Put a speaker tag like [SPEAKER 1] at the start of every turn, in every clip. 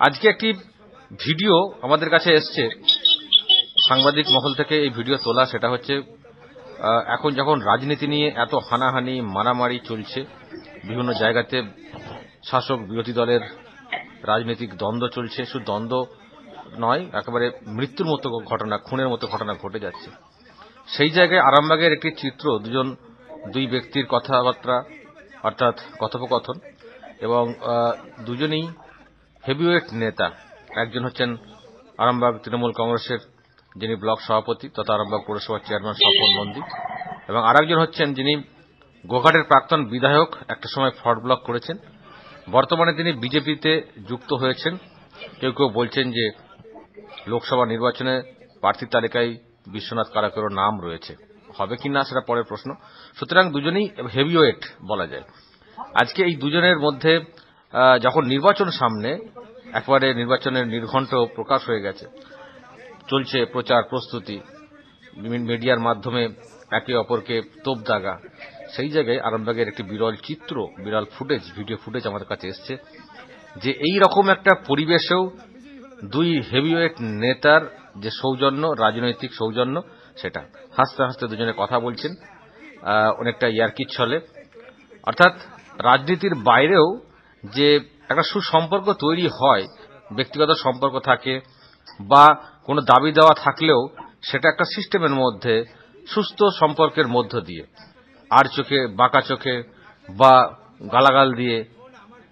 [SPEAKER 1] আজকে একটি ভিডিও আমাদের কাছে এসছে। সাংবাদিক মহল থেকে এই ভিডিও তোলা, সেটা হচ্ছে এখন যখন রাজনীতি নিয়ে এত হানাহানি, মারামারি চলছে, বিভিন্ন জায়গাতে শাসক বিরোধী দলের রাজনৈতিক দ্বন্দ্ব চলছে, শুধু দ্বন্দ্ব নয়, একেবারে মৃত্যুর মতো ঘটনা, খুনের মতো ঘটনা ঘটে যাচ্ছে। সেই জায়গায় আরামবাগের একটি চিত্র, দুজন, দুই ব্যক্তির কথাবার্তা, অর্থাৎ কথোপকথন, এবং দুজনেই হেভিওয়েট নেতা। একজন হচ্ছেন আরামবাগ তৃণমূল কংগ্রেসের যিনি ব্লক সভাপতি তথা আরামবাগ পৌরসভার চেয়ারম্যান স্বপন নন্দী এবং আরেকজন হচ্ছেন যিনি গোঘাটের প্রাক্তন বিধায়ক, একটা সময় ফ্রড ব্লক করেছেন। বর্তমানে তিনি বিজেপিতে যুক্ত হয়েছেন। কেউ কেউ বলছেন যে লোকসভা নির্বাচনে প্রার্থীর তালিকায় বিশ্বনাথ কারাকেরও নাম রয়েছে। হবে কি না সেটা পরের প্রশ্ন। সুতরাং দুজনেই হেভিওয়েট বলা যায়। আজকে এই দুজনের মধ্যে যখন নির্বাচন সামনে একবারে নির্বাচনের নির্ঘণ্ট প্রকাশ হয়ে গেছে। চলছে প্রচার প্রস্তুতি। মিডিয়ার মাধ্যমে একে অপরকে তোপ দাগা। সেই জায়গায় আরামবাগের একটি বিরল চিত্র, বিরল ফুটেজ, ভিডিও ফুটেজ আমাদের কাছে এসছে যে এই রকম একটা পরিবেশেও দুই হেভিওয়েট নেতার যে সৌজন্য, রাজনৈতিক সৌজন্য, সেটা। হাসতে হাসতে দুজনে কথা বলছেন অনেকটা ইয়ার্কির ছলে। অর্থাৎ রাজনীতির বাইরেও যে একটা সুসম্পর্ক তৈরি হয়, ব্যক্তিগত সম্পর্ক থাকে, বা কোনো দাবি দেওয়া থাকলেও সেটা একটা সিস্টেমের মধ্যে, সুস্থ সম্পর্কের মধ্য দিয়ে। আর চোখে, বাঁকা চোখে, বা গালাগাল দিয়ে,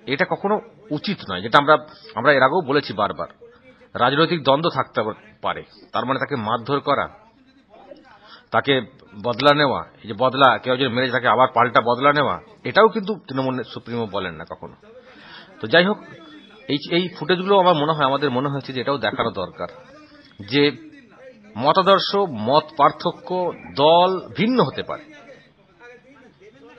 [SPEAKER 1] এটা কখনো উচিত নয়, যেটা আমরা আমরা এর আগেও বলেছি বারবার। রাজনৈতিক দ্বন্দ্ব থাকতে পারে, তার মানে তাকে মারধর করা, তাকে বদলা নেওয়া, এই যে বদলা, কেউ যদি মেরে তাকে আবার পাল্টা বদলা নেওয়া, এটাও কিন্তু তৃণমূল, সুপ্রিমো বলেন না কখনো। তো যাই হোক এই এই ফুটেজগুলো আমার মনে হয়, আমাদের মনে হয়েছে যে এটাও দেখানো দরকার। যে মতাদর্শ, মত পার্থক্য, দল ভিন্ন হতে পারে।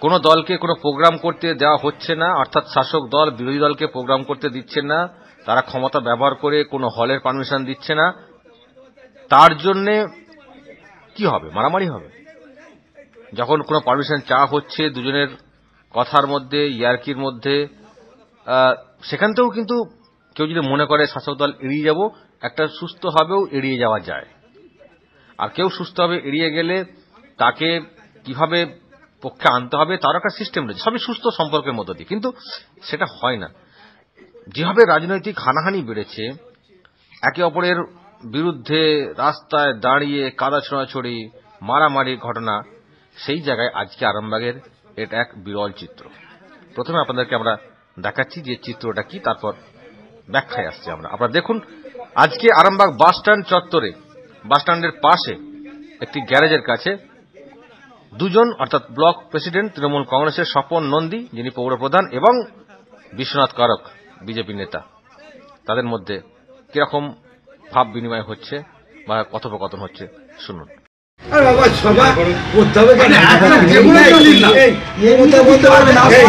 [SPEAKER 1] কোন দলকে কোনো প্রোগ্রাম করতে দেওয়া হচ্ছে না, অর্থাৎ শাসক দল, বিরোধী দলকে প্রোগ্রাম করতে দিচ্ছে না, তারা ক্ষমতা ব্যবহার করে কোনো হলের পারমিশন দিচ্ছে না, তার জন্যে কি হবে? মারামারি হবে। যখন কোনো পারমিশন চাওয়া হচ্ছে দুজনের কথার মধ্যে, ইয়ার্কির মধ্যে সেখান থেকেও কিন্তু কেউ যদি মনে করে শাসক দল এড়িয়ে যাব, একটা সুস্থভাবেও এড়িয়ে যাওয়া যায়। আর কেউ সুস্থভাবে এড়িয়ে গেলে তাকে কীভাবে পক্ষে আনতে হবে, তার একটা সিস্টেম রয়েছে। সবই সুস্থ সম্পর্কের মধ্য দিয়ে। কিন্তু সেটা হয় না। যেভাবে রাজনৈতিক হানাহানি বেড়েছে, একে অপরের বিরুদ্ধে রাস্তায় দাঁড়িয়ে কাদা ছোড়াছড়ি মারামারির ঘটনা, সেই জায়গায় আজকে আরামবাগের এটা এক বিরল চিত্র। প্রথমে আপনাদেরকে আমরা দেখাচ্ছি যে চিত্রটা কি, তারপর ব্যাখ্যায় আসছে আমরা। আপনারা দেখুন, আজকে আরামবাগ বাস স্ট্যান্ড চত্বরে, বাস স্ট্যান্ডের পাশে একটি গ্যারেজের কাছে দুজন, অর্থাৎ ব্লক প্রেসিডেন্ট তৃণমূল কংগ্রেসের স্বপন নন্দী, যিনি পৌরপ্রধান, এবং বিশ্বনাথ কারক, বিজেপি নেতা। তাদের মধ্যে কীরকম ভাব বিনিময় হচ্ছে বা কথোপকথন হচ্ছে, শুনুন।
[SPEAKER 2] আরে বাবা সভা করতে হবে কেন?
[SPEAKER 3] যে কোনো দিন দিন না।
[SPEAKER 2] এই, মমতা বলতে পারবে না,
[SPEAKER 3] এই,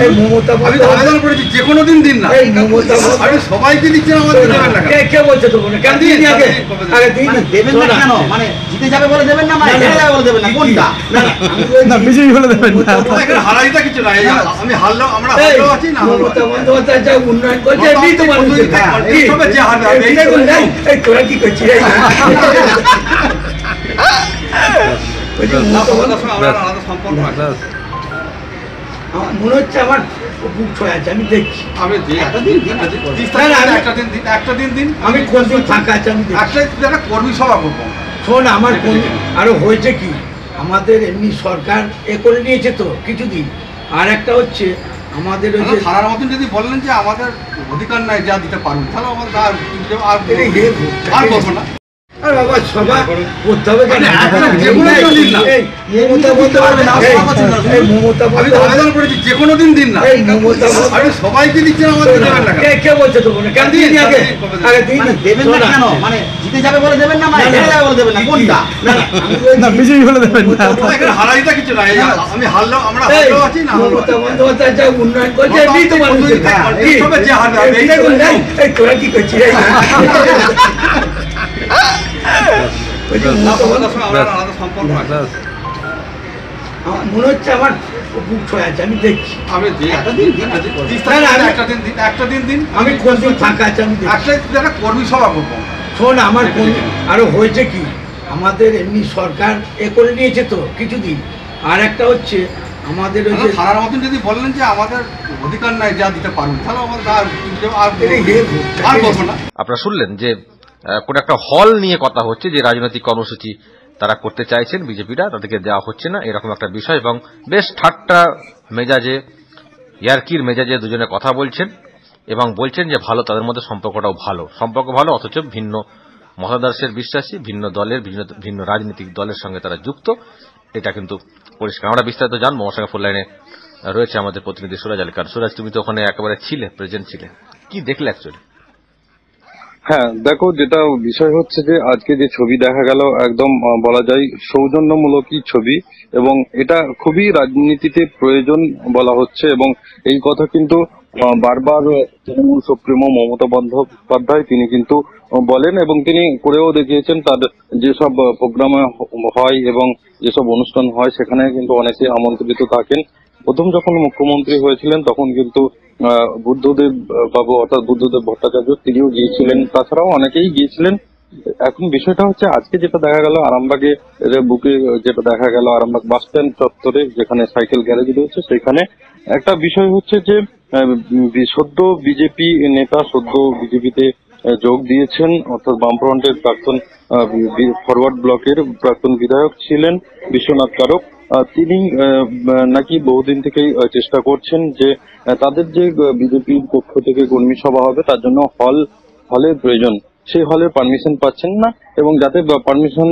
[SPEAKER 2] এই, মমতা
[SPEAKER 3] আমি
[SPEAKER 2] বলতে
[SPEAKER 3] তো
[SPEAKER 2] পারবে
[SPEAKER 3] আবেদন করেছি যে কোনো দিন দিন না
[SPEAKER 2] এই মমতা বলতে
[SPEAKER 3] আমি সবাইকে দিচ্ছেন আমাদের দেবেন না কেন?
[SPEAKER 2] কে কে বলছে তো কেন দিন আগে আগে দিন
[SPEAKER 4] মানে দেবেন না কেন মানে জিতে যাবে বলে দেবেন না মানে
[SPEAKER 2] না, না।
[SPEAKER 4] হেরে যাবে বলে দেবেন না কোনটা
[SPEAKER 2] না বিজেপি বলে দেবেন
[SPEAKER 3] তো হারাইটা কিছু নাই আমি হারলেও আমরা আছি না
[SPEAKER 2] মমতা বন্দ্যোপাধ্যায় যা উন্নয়ন করছে
[SPEAKER 3] সবে যে হারবে,
[SPEAKER 2] এই তোরা কি করছিস মনে হচ্ছে আমার
[SPEAKER 3] কর্মী সভা করব
[SPEAKER 2] শোন আমার আরও হয়েছে কি আমাদের এমনি সরকার এ করে নিয়েছে তো কিছুদিন আর একটা হচ্ছে আমাদের ওই যে
[SPEAKER 3] মতন যদি বললেন যে আমাদের অধিকার নাই যা দিতে পারবেন তাহলে আমাদের আর আর বলব না। যে কোনো দিন দিন দিন না। আমি সবাইকে
[SPEAKER 2] কে বলছে তো কেন দিন আগে? আগে দিন।
[SPEAKER 4] দেবেন না কেন? মানে জিতে যাবে বলে দেবেন না? মানে। হেরে যাবে বলে দেবেন না? কোনটা?
[SPEAKER 2] না বিজেপি বলে দেবেন
[SPEAKER 3] তো হারাইটা কিছু নাই। আমি হারলেও আমরা আছি না হারলেও আছি।
[SPEAKER 2] মমতা বন্দ্যোপাধ্যায় যা উন্নয়ন করছে এই তো মানুষ কি?
[SPEAKER 3] সবে যে হারবে,
[SPEAKER 2] এই তোরা করছিস? মনে হচ্ছে আমার বুক ছয় আছে আমি দেখছি।
[SPEAKER 3] আমি
[SPEAKER 4] একটা দিন দিন,
[SPEAKER 3] একটা দিন,
[SPEAKER 4] একটা
[SPEAKER 3] তিরিশ
[SPEAKER 2] না, না,
[SPEAKER 3] তারিখে
[SPEAKER 2] আমি-
[SPEAKER 3] একটা দিন দিন একটা দিন দিন।
[SPEAKER 2] আমি কোন দিন ফাঁকা আছে আমি
[SPEAKER 3] একটা কর্মী সভা করব।
[SPEAKER 2] শোন আমার আরও হয়েছে কি? আমাদের এমনি সরকার এ করে নিয়েছে তো কিছুদিন। আর একটা হচ্ছে আমাদের ওই যে
[SPEAKER 3] থানার মতন যদি বললেন যে আমাদের অধিকার নাই যা দিতে পারবেন তাহলে আমাদের আর আর আর বলব না।
[SPEAKER 1] আপনারা শুনলেন যে কোন একটা হল নিয়ে কথা হচ্ছে যে রাজনৈতিক কর্মসূচি তারা করতে চাইছেন, বিজেপিরা, তাদেরকে দেওয়া হচ্ছে না, এরকম একটা বিষয় এবং বেশ ঠাট্টা মেজাজে, ইয়ার্কির মেজাজে দুজনে কথা বলছেন এবং বলছেন যে ভালো, তাদের মধ্যে সম্পর্কটাও ভালো। সম্পর্ক ভালো, অথচ ভিন্ন মতাদর্শের বিশ্বাসী, ভিন্ন দলের, ভিন্ন ভিন্ন রাজনৈতিক দলের সঙ্গে তারা যুক্ত। এটা কিন্তু পরিষ্কার। আমরা বিস্তারিত জানব। আমার সঙ্গে ফুল লাইনে রয়েছে আমাদের প্রতিনিধি সুরাজ আলী খান সুরাজ, তুমি তো ওখানে একেবারে ছিলে প্রেজেন্ট ছিলে। কি দেখলে অ্যাকচুয়ালি
[SPEAKER 5] হ্যাঁ দেখো, যেটা বিষয় হচ্ছে যে আজকে যে ছবি দেখা গেল, একদম বলা যায় সৌজন্যমূলকই ছবি এবং এটা খুবই রাজনীতিতে প্রয়োজন বলা হচ্ছে এবং এই কথা কিন্তু বারবার তৃণমূল সুপ্রিমো মমতা বন্দ্যোপাধ্যায় তিনি কিন্তু বলেন এবং তিনি করেও দেখিয়েছেন তার যেসব প্রোগ্রামে হয় এবং যেসব অনুষ্ঠান হয় সেখানে কিন্তু অনেকে আমন্ত্রিত থাকেন। প্রথম যখন মুখ্যমন্ত্রী হয়েছিলেন, তখন কিন্তু বুদ্ধদেব বাবু, অর্থাৎ বুদ্ধদেব ভট্টাচার্য, তিনিও গিয়েছিলেন। তাছাড়াও অনেকেই গিয়েছিলেন। এখন বিষয়টা হচ্ছে, আজকে যেটা দেখা গেল, আরামবাগে বুকে যেটা দেখা গেল, আরামবাগ বাস স্ট্যান্ড চত্বরে যেখানে সাইকেল গ্যারেজ রয়েছে, সেখানে একটা বিষয় হচ্ছে যে সদ্য বিজেপি নেতা, সদ্য বিজেপিতে যোগ দিয়েছেন, অর্থাৎ বামফ্রন্টের প্রাক্তন ফরওয়ার্ড ব্লকের প্রাক্তন বিধায়ক ছিলেন বিশ্বনাথ কারক। তিনি নাকি বহুদিন থেকেই চেষ্টা করছেন যে তাদের যে বিজেপির পক্ষ থেকে কর্মী সভা হবে, তার জন্য হল, হলের প্রয়োজন। সেই হলের পারমিশন পাচ্ছেন না এবং যাতে পারমিশন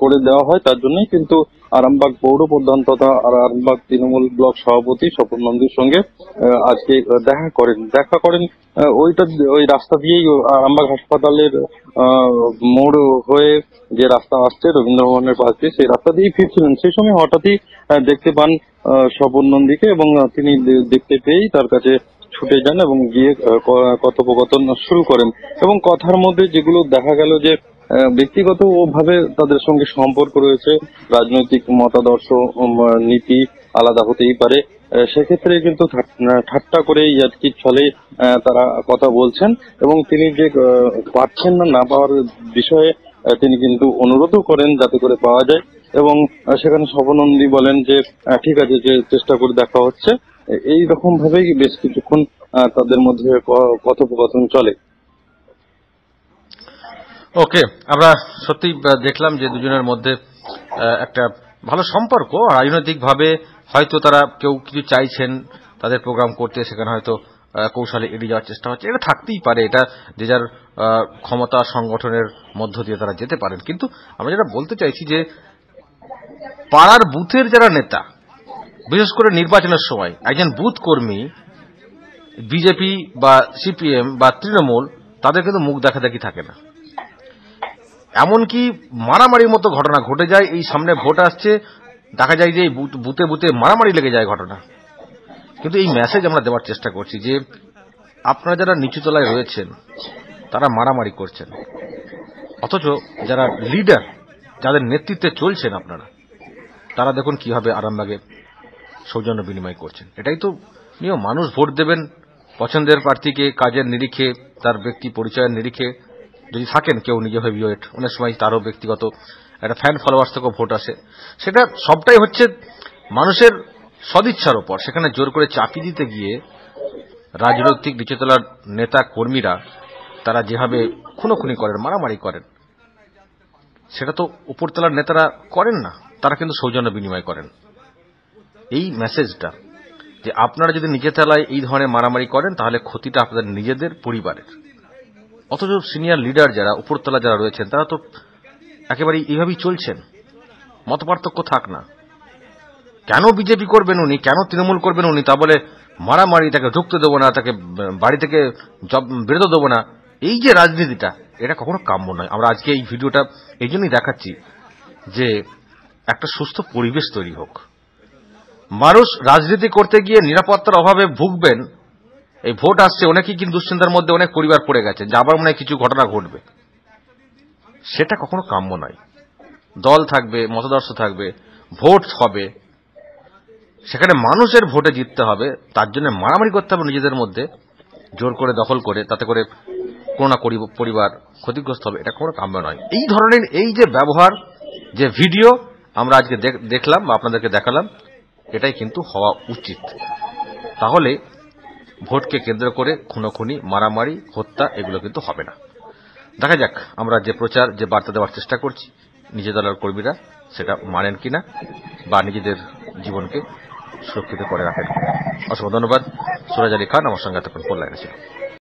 [SPEAKER 5] করে দেওয়া হয় তার জন্যই কিন্তু আরামবাগ পৌর প্রধান তথা আর আরামবাগ তৃণমূল ব্লক সভাপতি স্বপন নন্দীর সঙ্গে আজকে দেখা করেন। দেখা করেন ওইটা ওই রাস্তা দিয়েই আরামবাগ হাসপাতালের মোড় হয়ে যে রাস্তা আসছে রবীন্দ্র ভবনের পাশ দিয়ে সেই রাস্তা দিয়েই ফিরছিলেন। সেই সময় হঠাৎই দেখতে পান স্বপন নন্দীকে এবং তিনি দেখতে পেয়েই তার কাছে ছুটে যান এবং গিয়ে কথোপকথন শুরু করেন। এবং কথার মধ্যে যেগুলো দেখা গেল যে ব্যক্তিগত ভাবে তাদের সঙ্গে সম্পর্ক রয়েছে রাজনৈতিক মতাদর্শ নীতি আলাদা হতেই পারে। সেক্ষেত্রে কিন্তু ঠাট- ঠাট্টা করে ইয়ার্কির ছলে আহ, তারা কথা বলছেন এবং তিনি যে পাচ্ছেন না না পাওয়ার বিষয়ে তিনি কিন্তু অনুরোধও করেন যাতে করে পাওয়া যায়। এবং সেখানে শবনন্দী বলেন যে ঠিক আছে যে চেষ্টা করে দেখা হচ্ছে। এই রকম বেশ কিছুক্ষণ তাদের মধ্যে কথোপকথন চলে।
[SPEAKER 1] ওকে, আমরা সত্যি দেখলাম যে দুজনের মধ্যে একটা ভালো সম্পর্ক রাজনৈতিক ভাবে হয়তো তারা কেউ কিছু চাইছেন, তাদের প্রোগ্রাম করতে, সেখানে হয়তো কৌশলে এড়িয়ে যাওয়ার চেষ্টা হচ্ছে। এটা থাকতেই পারে, এটা যে যার ক্ষমতা সংগঠনের মধ্য দিয়ে তারা যেতে পারেন। কিন্তু আমরা যেটা বলতে চাইছি যে, পাড়ার বুথের যারা নেতা বিশেষ করে নির্বাচনের সময় একজন বুথ কর্মী, বিজেপি বা সিপিএম বা তৃণমূল, তাদের কিন্তু মুখ দেখা দেখি থাকে না। এমনকি মারামারির মতো ঘটনা ঘটে যায়, এই সামনে ভোট আসছে, দেখা যায় যে বুতে বুথে মারামারি লেগে যায় ঘটনা। কিন্তু এই মেসেজ আমরা দেওয়ার চেষ্টা করছি যে, আপনারা যারা নিচু তলায় রয়েছেন, তারা মারামারি করছেন। অথচ যারা লিডার যাদের নেতৃত্বে চলছেন আপনারা, তারা দেখুন কীভাবে আরামবাগে সৌজন্য বিনিময় করছেন। এটাই তো নিয়ম। মানুষ ভোট দেবেন পছন্দের প্রার্থীকে, কাজের নিরিখে, তার ব্যক্তি পরিচয়ের নিরিখে। যদি থাকেন কেউ নিজে হেভিওয়েট অনেক সময় তারও ব্যক্তিগত একটা ফ্যান ফলোয়ার্স থেকেও ভোট আসে। সেটা সবটাই হচ্ছে মানুষের সদিচ্ছার ওপর সেখানে জোর করে চাপিয়ে দিতে গিয়ে রাজনৈতিক নিচতলার নেতা কর্মীরা তারা যেভাবে খুনোখুনি করেন, মারামারি করেন, সেটা তো উপরতলার নেতারা করেন না। তারা কিন্তু সৌজন্য বিনিময় করেন। এই মেসেজটা যে আপনারা যদি নিজের তলায় এই ধরনের মারামারি করেন, তাহলে ক্ষতিটা আপনাদের নিজেদের, পরিবারের। অথচ সিনিয়র লিডার যারা, উপরতলা যারা রয়েছেন, তারা তো একেবারে এইভাবেই চলছেন। মতপার্থক্য থাক না। কেন বিজেপি করবেন উনি? কেন তৃণমূল করবেন উনি? তা বলে মারামারি, তাকে ঢুকতে দেবো না, তাকে বাড়ি থেকে জব, বেরোতে দেবো না। এই যে রাজনীতিটা, এটা কখনো কাম্য নয়। আমরা আজকে এই ভিডিওটা, এই জন্যই দেখাচ্ছি যে একটা সুস্থ পরিবেশ তৈরি হোক। মানুষ রাজনীতি করতে গিয়ে নিরাপত্তার অভাবে ভুগবেন, এই ভোট আসছে, অনেকেই কিন্তু দুশ্চিন্তার মধ্যে অনেক পরিবার পড়ে গেছে, যে আবার মনে কিছু ঘটনা ঘটবে। সেটা কখনো কাম্য নয়। দল থাকবে, মতাদর্শ থাকবে, ভোট হবে। সেখানে মানুষের ভোটে জিততে হবে, তার জন্য মারামারি করতে হবে নিজেদের মধ্যে, জোর করে দখল করে, তাতে করে কোনো না পরিবার ক্ষতিগ্রস্ত হবে, এটা কোনো কাম্য নয়। এই ধরনের এই যে ব্যবহার, যে ভিডিও আমরা আজকে দেখ- দেখলাম বা আপনাদেরকে দেখালাম এটাই কিন্তু হওয়া উচিত। তাহলে ভোটকে কেন্দ্র করে খুনোখুনি, মারামারি, হত্যা এগুলো কিন্তু হবে না। দেখা যাক, আমরা যে প্রচার, যে বার্তা দেওয়ার চেষ্টা করছি, নিজে দলের কর্মীরা সেটা মানেন কিনা বা নিজেদের জীবনকে সুরক্ষিত করে রাখেন অসংখ্য ধন্যবাদ। সুরাজ আলী খান, আমার সঙ্গে এতক্ষণ কল্যাণ ছিল